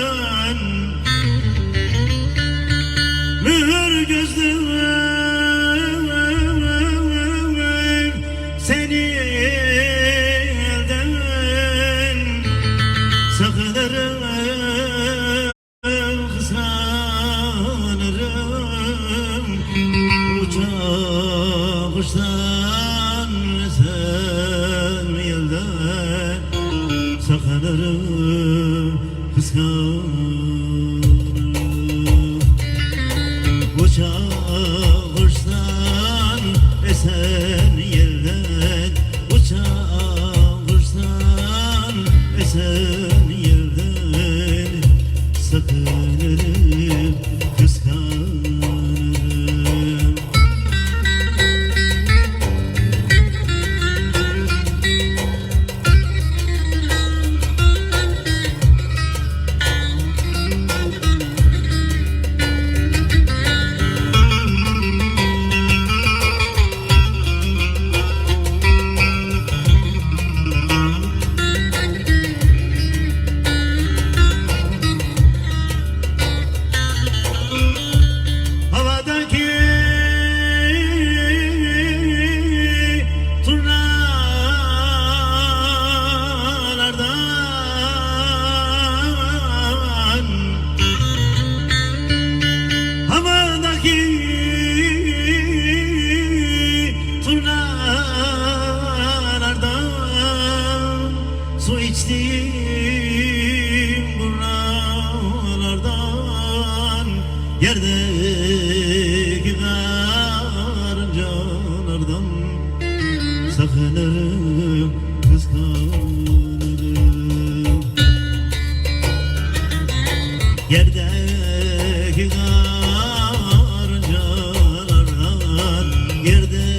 gelen Mühür seni elden saklarım kıskanırım uçak Dünyalara kıskanırım Koca ağırsan esen yerden Koca geçtim buralardan. Yerde giderim canlardan. Sakınırım kıskanırım. Yerde giderim canlardan. Yerde